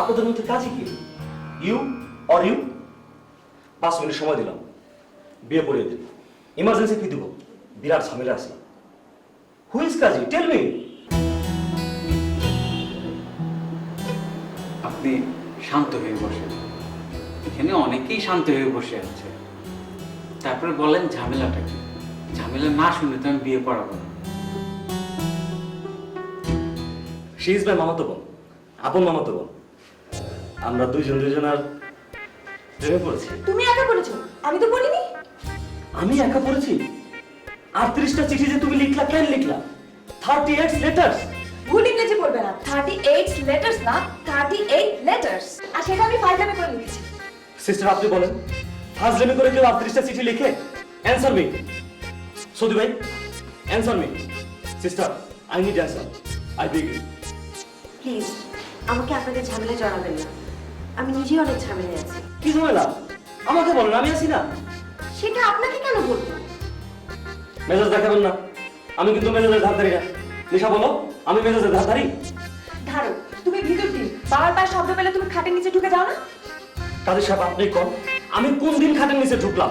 আপনাদের মধ্যে কাজই কি? ইউ অর ইউ পাঁচ মিনিট সময় দিলাম। বিয়ে পড়িয়ে দিন ইমার্জেন্সি ফি দিব? বিরাট ঝামেলা আছে। হুইজ কাজী? টেল মি আপনি শান্ত হয়ে বসেন। এখানে অনেকেই শান্ত হয়ে বসে আছে। তারপরে বলেন ঝামেলাটা কি? ঝামেলা না শুনে তো আমি বিয়ে করাবো না। শি ইজ মাই মামাতো বোন। আপন মামাতো বোন। আমরা দুইজন আর প্রেমে পড়েছি। তুমি একা করেছ আমি তো বলিনি আমি একা পড়েছি? আটত্রিশটা চিঠি যে তুমি লিখলা কেন লিখলা? থার্টি এইট লেটার্স ভুল ইংরেজি না। থার্টি এইট লেটার্স না থার্টি এইট লেটার্স আর সেটা আমি ফাইজামে করে লিখেছি। সিস্টার আপনি বলেন ফাজলেমি করে কেউ আটত্রিশটা চিঠি লিখে? অ্যান্সার মি সৌদি ভাই answer me sister I need answer I beg please আমাকে আপনাদের ঝামেলায় জড়াবেন না। আমি নিজেই অনেক ঝামেলায় আছি। কি ঝামেলা? আমাকে বলেন আমি আছি না। সেটা আপনাকে কেন বলব? মেজাজ দেখাবেন না। আমি কিন্তু মেজাজের ধার ধারি না। নিশা বলো আমি মেজাজের ধার ধারি। ধারো তুমি ভিতর দিন বাবার পায়ে শব্দ পেলে তুমি খাটের নিচে ঢুকে যাও না? কাদের সাহেব আপনি কন আমি কোন দিন খাটের নিচে ঢুকলাম?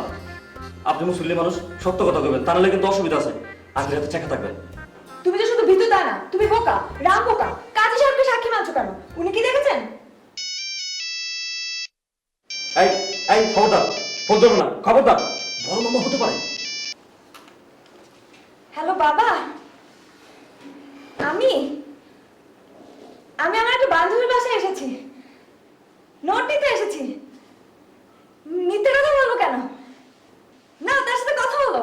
আপনি মুসলিম মানুষ সত্য কথা কইবেন তাহলে কিন্তু অসুবিধা আছে। আগে হাতে চেখা থাকবেন। তুমি তো শুধু ভিতর তা না তুমি বোকা রাম বোকা কাজী সাহেবকে সাক্ষী মানছো কেন? উনি কি দেখেছেন? এই এই খবরদার ফোন না খবরদার। বড় মামা হতে পারে। হ্যালো বাবা। আমি? আমি আমার একটা বান্ধবীর বাসায় এসেছি। নোট নিতে এসেছি। মিথ্যে কথা বলব কেন? না তার সাথে কথা বলো।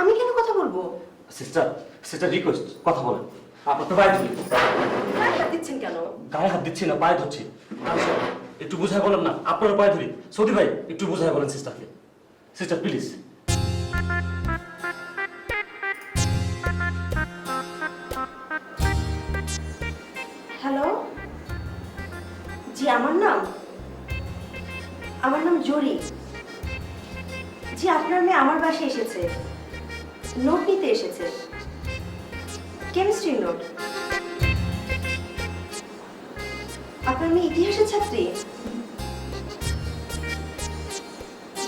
আমি কেন কথা বলব? সিস্টার সিস্টার রিকোয়েস্ট কথা বলেন। আপনার তো হাত দিচ্ছেন কেন? গায়ে হাত দিচ্ছি না পায়ে ধরছি। একটু বুঝায় বলেন না, আপনার পায়ে ধরি। সৌদি ভাই, একটু বুঝায় বলেন সিস্টারকে। সিস্টার প্লিজ হ্যালো জি, আমার নাম? আমার নাম জরি। জি, আপনার মেয়ে আমার বাসায় এসেছে। নোট নিতে এসেছে। কেমিস্ট্রি নোট মেয়ে ইতিহাসের ছাত্রী।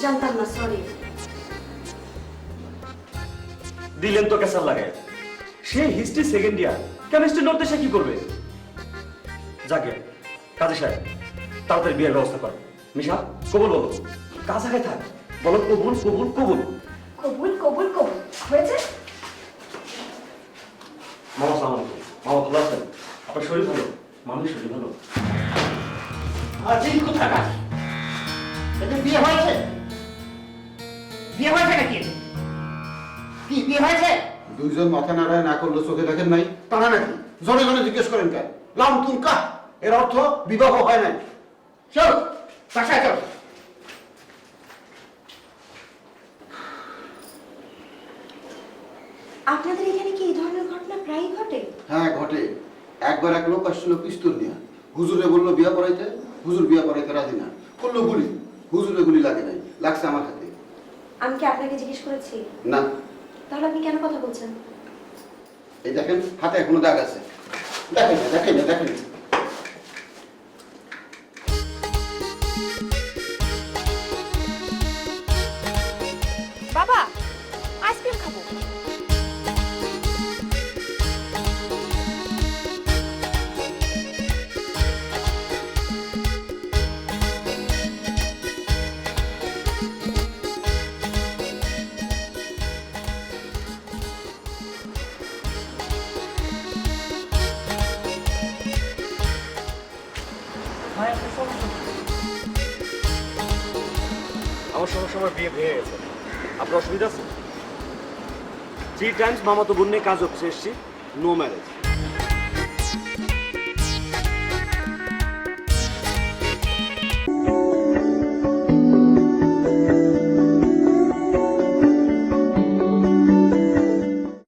জানতাম না সরি দিলেন তো কেসার লাগায়। সে হিস্ট্রি সেকেন্ড ইয়ার কেমিস্ট্রি নোটতে সে কি করবে? যাকে কাজী সাহেব তাড়াতাড়ি বিয়ের ব্যবস্থা কর। মিশা কবুল বলো। কাছাকাছি থাক। বলো কবুল কবুল কবুল। কবুল কবুল কবুল। হয়েছে? মামা সালাম মামা ভালো আছেন? আপনার শরীর ভালো? মামির শরীর ভালো? আজি কোথাকার? এদের বিয়ে হয়েছে? বিয়ে হয়েছে নাকি? কি বিয়ে হয়েছে? দুইজন মাথা নাড়ায় না করলে চোখে দেখেন নাই? তারা নাকি? জনে জনে জিজ্ঞেস করেন কেন? লাম তুম কা এর অর্থ বিবাহ হয় নাই। চল বাসায় চল। আপনাদের এখানে কি এই ধরনের ঘটনা প্রায়ই ঘটে? হ্যাঁ ঘটে। একবার এক লোক আসছিল পিস্তল নিয়ে। হুজুরে বলল বিয়া করাইতে? হুজুর বিয়া করাইতে রাজি না। করল গুলি। হুজুরে গুলি লাগে নাই। লাগছে আমার হাতে। আমি কি আপনাকে জিজ্ঞেস করেছি? না। তাহলে আপনি কেন কথা বলছেন? এই দেখেন হাতে এখনও দাগ আছে। দেখেন না দেখেন না দেখেন আমার সঙ্গে আমার বিয়ে ভেঙে গেছে। আপনার অসুবিধা আছে? থ্রি টাইমস মামাতো বোন নিয়ে কাজ হচ্ছে, এসছি নো ম্যারেজ